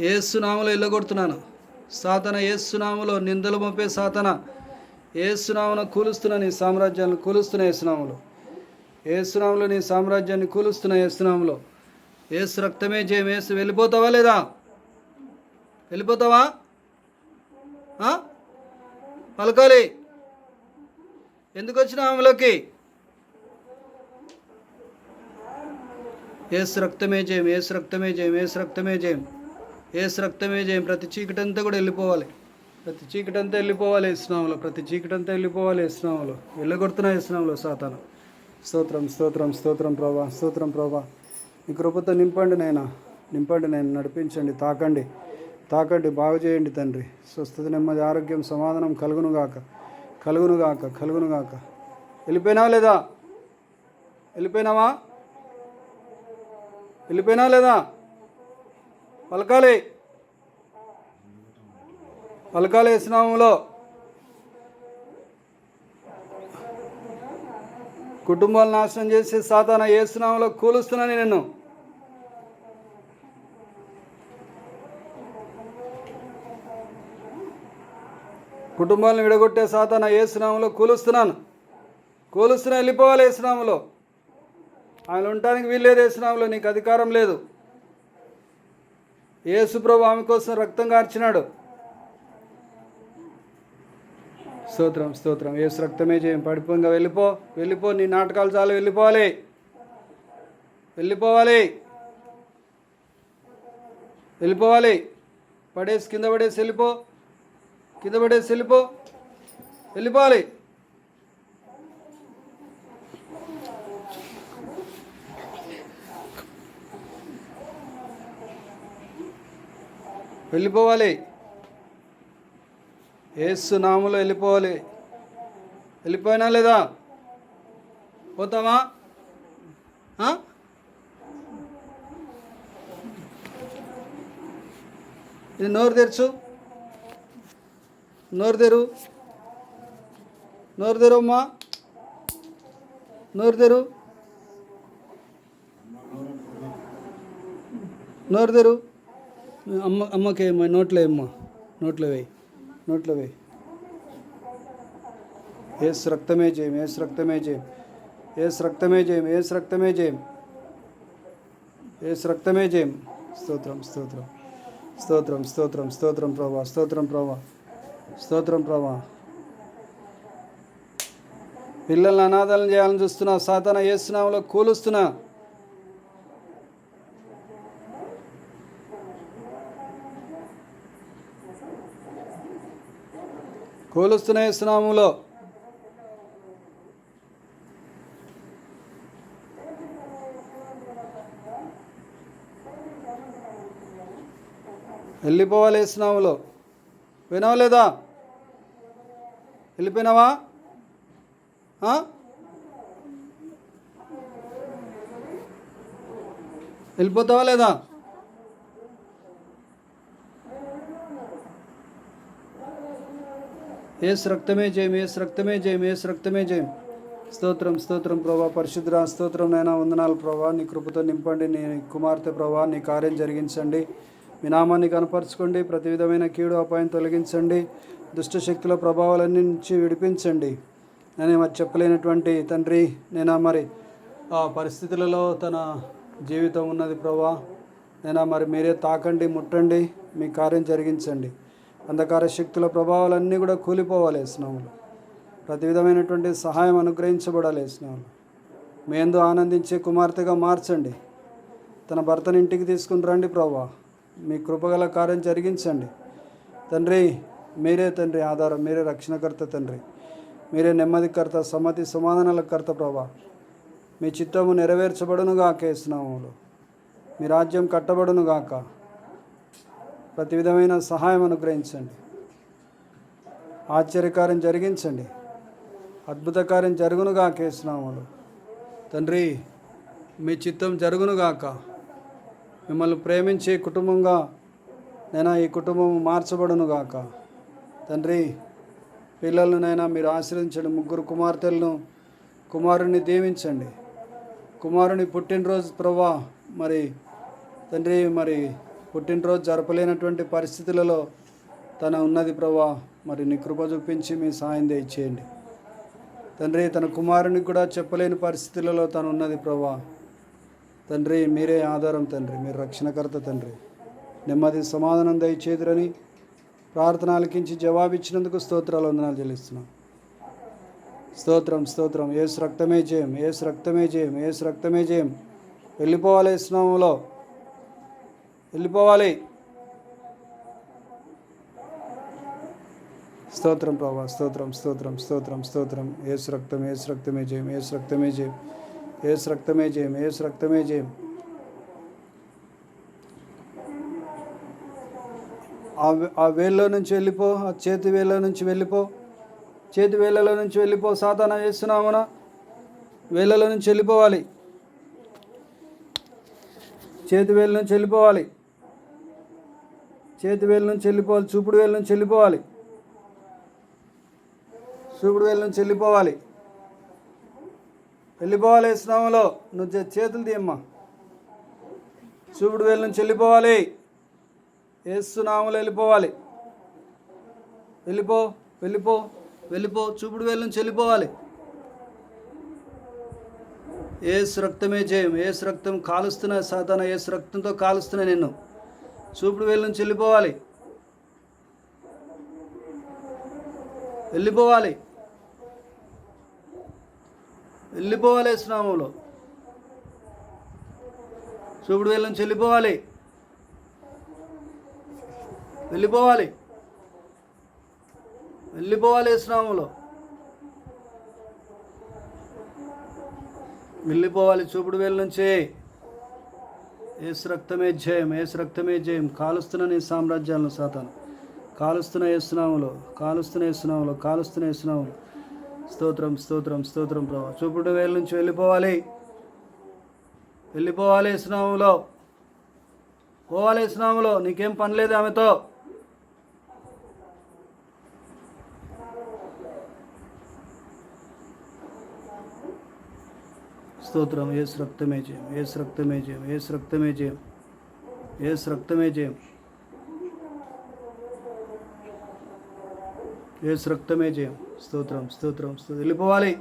ఏసునామలో వెళ్ళగొడుతున్నాను సాతన ఏసునామలో నిందలు మోపే సాతన ఏసునామను కూలుస్తున్న నీ సామ్రాజ్యాన్ని కూలుస్తున్న ఏసునామలో. ఏసునామలో నీ సామ్రాజ్యాన్ని కూలుస్తున్న ఏసునామలో. ఏసు రక్తమే జయం. ఏసు వెళ్ళిపోతావా లేదా? వెళ్ళిపోతావా? పలకాలి. ఎందుకు వచ్చిన ఆమెలోకి ఏసు రక్తమే జయం. ఏసు రక్తమే జయం. ఏసు రక్తమే జయం. ఏసు రక్తమే జయం. ప్రతి చీకటంతా కూడా వెళ్ళిపోవాలి. ప్రతి చీకటంతా వెళ్ళిపోవాలి వేస్తున్నాములో ప్రతి చీకటంతా వెళ్ళిపోవాలి ఇస్తున్నాములో వెళ్ళగొడుతున్నా ఇస్తున్నాములో సాతాను. స్తోత్రం స్తోత్రం స్తోత్రం ప్రభా స్తోత్రం ప్రభా. మీ కృపతో నింపండి నైనా నింపండి నేను నడిపించండి. తాకండి. తాకండి. బాగు చేయండి తండ్రి. స్వస్థత నెమ్మది ఆరోగ్యం సమాధానం కలుగునుగాక కలుగునుగాక కలుగునుగాక వెళ్ళిపోయినావా లేదా? వెళ్ళిపోయినావా? వెళ్ళిపోయినా లేదా? పలకాలి. పలకాలి వేసినాములో కుటుంబాలు నాశనం చేసి సాతాన ఏసునాములో కూలుస్తున్నాను నేను కుటుంబాలను విడగొట్టే సాతాన ఏసునామంలో కూలుస్తున్నాను. కూలుస్తున్నా వెళ్ళిపోవాలి ఏసునామంలో ఆయన ఉండటానికి వీల్లేదు ఏసునామంలో నీకు అధికారం లేదు. యేసు ఆమె కోసం రక్తం కార్చినాడు. స్తోత్రం స్తోత్రం. ఏసు రక్తమే చేయం. పడిపోయింగా వెళ్ళిపో వెళ్ళిపో. నీ నాటకాలు చాలు వెళ్ళిపోవాలి. వెళ్ళిపోవాలి. వెళ్ళిపోవాలి. పడేసి కింద పడేసి వెళ్ళిపో. కింద పడేసి వెళ్ళిపో. వెళ్ళిపోవాలి. వెళ్ళిపోవాలి. ఏసు నాములో వెళ్ళిపోవాలి. వెళ్ళిపోయినా లేదా? పోతామా ఇది నోరు తెరచు. నోరు తెరు. నోరు తెరు అమ్మా. నోరు తెరు. నోరు తెరు. అమ్మ అమ్మకి ఏమ్మా? నోట్లో ఏమ్మా? నోట్లో వేయి. నోట్లో వేయి. ఏస్ రక్తమే జయం ఏస్ రక్తమే జయం. ఏసు రక్తమే జయం ఏస్ రక్తమే జయం. ఏస్ రక్తమే జయం. స్తోత్రం స్తోత్రం. స్తోత్రం స్తోత్రం స్తోత్రం ప్రభా స్తోత్రం ప్రభా. స్తోత్రం ప్రభా. పిల్లల్ని అనాథాలను చేయాలని చూస్తున్నా సాతాన ఏసునామలో కూలుస్తున్నా. కూలుస్తున్న స్నాములో వెళ్ళిపోవాలి వేసినాములో వినవలేదా వెళ్ళిపోయినావా? వెళ్ళిపోతావా లేదా? ఏసు రక్తమే జయం ఏసు రక్తమే జయం ఏసు రక్తమే జయం. స్తోత్రం స్తోత్రం ప్రభా పరిశుద్ర స్తోత్రం నైనా వందనాలు ప్రభా. నీ కృపతో నింపండి నీ కుమార్తె ప్రభా నీ కార్యం జరిగించండి. మీ నామాన్ని కనపరచుకోండి ప్రతి విధమైన కీడు అపాయం తొలగించండి. దుష్టశక్తుల ప్రభావాలన్నీ నుంచి విడిపించండి. నేను మరి చెప్పలేనటువంటి తండ్రి నేను మరి ఆ పరిస్థితులలో తన జీవితం ఉన్నది ప్రభా. నేను మరి మీరే తాకండి ముట్టండి మీ కార్యం జరిగించండి. అంధకార శక్తుల ప్రభావాలన్నీ కూడా కూలిపోవాలి స్నాములు ప్రతి విధమైనటువంటి సహాయం అనుగ్రహించబడాలి స్నాములు మీ ఎందు ఆనందించే కుమార్తెగా మార్చండి. తన భర్తని ఇంటికి తీసుకుని రండి ప్రభా మీ కృపగల కార్యం జరిగించండి. తండ్రి మీరే తండ్రి ఆధారం మీరే రక్షణకర్త తండ్రి. మీరే నెమ్మదికర్త సమ్మతి సమాధానాల కర్త ప్రభా మీ చిత్తము నెరవేర్చబడును గాక మీ రాజ్యం కట్టబడును గాక ప్రతి విధమైన సహాయం అనుగ్రహించండి. ఆశ్చర్యకార్యం జరిగించండి. అద్భుత కార్యం జరుగునుగా కేసునామలు తండ్రి మీ చిత్తం జరుగునుగాక. మిమ్మల్ని ప్రేమించే కుటుంబంగా నేను ఈ కుటుంబం మార్చబడునుగాక. తండ్రి పిల్లలను నైనా మీరు ఆశ్రయించండి. ముగ్గురు కుమార్తెలను కుమారుని దీవించండి. కుమారుని పుట్టినరోజు ప్రభా మరి తండ్రి మరి పుట్టినరోజు జరపలేనటువంటి పరిస్థితులలో తన ఉన్నది ప్రభా మరి నీ కృప చూపించి మీ సాయం దయచేయండి. తండ్రి తన కుమారునికి కూడా చెప్పలేని పరిస్థితులలో తను ఉన్నది ప్రభా తండ్రి మీరే ఆధారం తండ్రి మీరు రక్షణకర్త తండ్రి. నెమ్మది సమాధానం దయచేదురని ప్రార్థన ఆలకించి జవాబిచ్చినందుకు స్తోత్రాలు వందనాలు చెల్లిస్తున్నాం. స్తోత్రం స్తోత్రం. ఏసు రక్తమే జయం ఏసు రక్తమే జయం ఏసు రక్తమే జయం. వెళ్ళిపోవాలి స్నామంలో వెళ్ళిపోవాలి. స్తోత్రం ప్రభా స్తోత్రం స్తోత్రం స్తోత్రం స్తోత్రం. ఏసు రక్తం ఏసు రక్తమే జయం ఏసు రక్తమే జయం ఏసు రక్తమే జయం ఏసు రక్తమే జయం. ఆ ఆ వేల్లో నుంచి వెళ్ళిపో ఆ చేతి వేళ్ళ నుంచి వెళ్ళిపో చేతి వేళ్ళలో నుంచి వెళ్ళిపో సాధన చేస్తున్నామన వేళ్ళలో నుంచి వెళ్ళిపోవాలి. చేతి వేళ్ళ నుంచి వెళ్ళిపోవాలి. చేతి వేలు నుంచి వెళ్ళిపోవాలి చూపుడు వేలు నుంచి వెళ్ళిపోవాలి. చూపుడు వేలు నుంచి వెళ్ళిపోవాలి. వెళ్ళిపోవాలి స్నామంలో నువ్వు చేతులు తీయమ్మా. చూపుడు వేలు నుంచి వెళ్ళిపోవాలి. ఏసునామలో వెళ్ళిపోవాలి. వెళ్ళిపో వెళ్ళిపో వెళ్ళిపో చూపుడు వేలు నుంచి వెళ్ళిపోవాలి. ఏసు రక్తమే జయం. ఏసు రక్తం కాలుస్తున్న సాతాన ఏసు రక్తంతో కాలుస్తున్నా నిన్ను. చూపుడు వేలు నుంచి వెళ్ళిపోవాలి. వెళ్ళిపోవాలి. వెళ్ళిపోవాలి స్నామంలో చూపుడు వేలు నుంచి వెళ్ళిపోవాలి. వెళ్ళిపోవాలి. వెళ్ళిపోవాలి స్నామంలో వెళ్ళిపోవాలి చూపుడు వేలు నుంచి. ఏసు రక్తమే జయం ఏసు రక్తమే జయం. కాలుస్తున్న నీ సామ్రాజ్యాలను సాతాను. కాలుస్తున్న ఏసునాములో కాలుస్తున్న ఏసునాములో కాలుస్తున్న ఏసునాములో స్తోత్రం స్తోత్రం స్తోత్రం ప్రభా. చూపుడు వేల నుంచి వెళ్ళిపోవాలి. వెళ్ళిపోవాలి ఏసునాములో పోవాలి ఏసునాములో నీకేం పని లేదు ఆమెతో. స్తోత్రం. ఏసు రక్తమే జయం. ఏసు రక్తమే జయం. ఏసు రక్తమే జయం. ఏసు రక్తమే జయం. ఏసు రక్తమే జయం. స్తోత్రం స్తోత్రం స్తోత్రం. వెళ్ళిపోవాలి.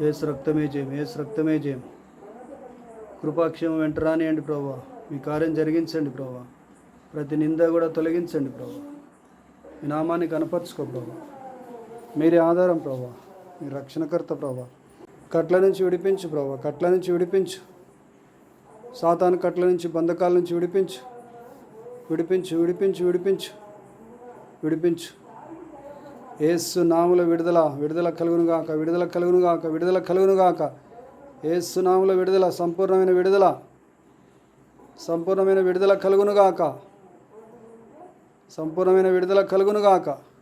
ఏసు రక్తమే జయం. ఏసు రక్తమే జయం. కృపాక్షేమం వెంట రానియండి ప్రభా. మీ కార్యం జరిగించండి ప్రభా. ప్రతి నింద కూడా తొలగించండి ప్రభా. మీ నామాన్ని కనపరుచుకో ప్రభా. మీరే ఆధారం ప్రభా. మీ రక్షణకర్త ప్రభా. కట్ల నుంచి విడిపించు ప్రభా. కట్ల నుంచి విడిపించు. సాతాను కట్ల నుంచి బంధకాల నుంచి విడిపించు. విడిపించు విడిపించు విడిపించు. విడిపించు. ఏసు నాముల విడుదల విడుదల కలుగును గాక విడుదల కలుగునుగాక విడుదల కలుగునుగాక ఏసు నాముల విడుదల సంపూర్ణమైన విడుదల. సంపూర్ణమైన విడుదల కలుగునుగాక సంపూర్ణమైన విడుదల కలుగునుగాక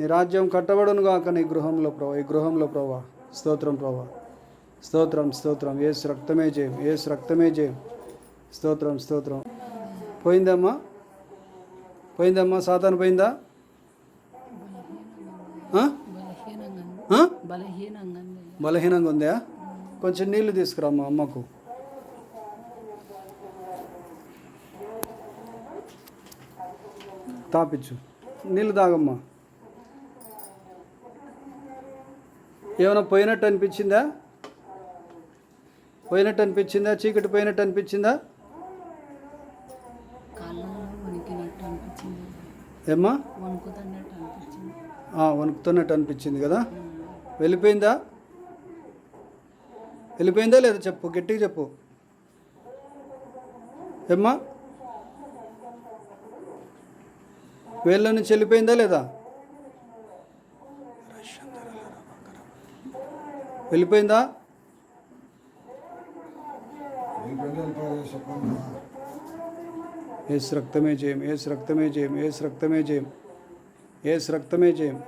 నీ రాజ్యం కట్టబడును గాక నీ గృహంలో ప్రభా ఈ గృహంలో ప్రభా. స్తోత్రం ప్రభా. స్తోత్రం స్తోత్రం. ఏసు రక్తమే జయం ఏసు రక్తమే జయం. స్తోత్రం స్తోత్రం. పోయిందమ్మా? పోయిందమ్మా? సాతాను పోయిందా. బలహీనంగా ఉందా. కొంచెం నీళ్ళు తీసుకురామ్మా అమ్మకు. తాపించు. నీళ్ళు తాగమ్మా. ఏమైనా పోయినట్టు అనిపించిందా? పోయినట్టు అనిపించిందా? చీకటి పోయినట్టు అనిపించిందా? ఏమ్మా? వణుకుతున్నట్టు అనిపించింది. కదా? వెళ్ళిపోయిందా? వెళ్ళిపోయిందా లేదా చెప్పు గట్టిగా చెప్పు. ఏమ్మా? వేళ్ళ నుంచి వెళ్ళిపోయిందా లేదా? వెళ్ళిపోయిందా? ఏసు రక్తమే జయం ఏసు రక్తమే జయం ఏసు రక్తమే జయం ఏసు రక్తమే జయం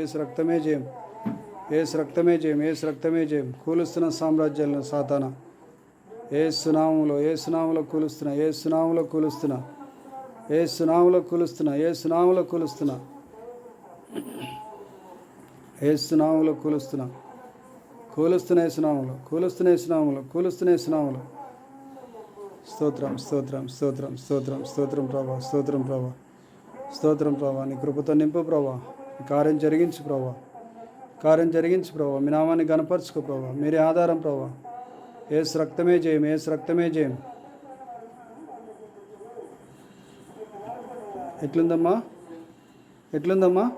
ఏసు రక్తమే జయం ఏసు రక్తమే జయం ఏసు రక్తమే జయం. కూలుస్తున్న సామ్రాజ్యాలను సాతాన. ఏ సునాములో ఏ సునాములో కూలుస్తున్నా ఏ సునాములో కూలుస్తున్నా ఏ సునాములో కూలుస్తున్నా ఏ సునాములో కూలుస్తున్నా ఏ సునాములో కూలుస్తున్నా. కూలుస్తున్నాయి సునాములు కూలుస్తున్నాయి సునాములు కూలుస్తున్నాయి సునాములు స్తోత్రం స్తోత్రం స్తోత్రం స్తోత్రం స్తోత్రం ప్రభా స్తోత్రం ప్రభా స్తోత్రం ప్రభా. నీ కృపతో నింపు ప్రభా. కార్యం జరిగించు ప్రభా. కార్యం జరిగించు ప్రభా. మీ నామాన్ని గనపరచుకో ప్రభా. మీరే ఆధారం ప్రభా. ఏసు రక్తమే జయం ఏసు రక్తమే జయం. ఎట్లుందమ్మా? ఎట్లుందమ్మా?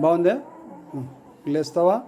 బాగుందే? Glestav'a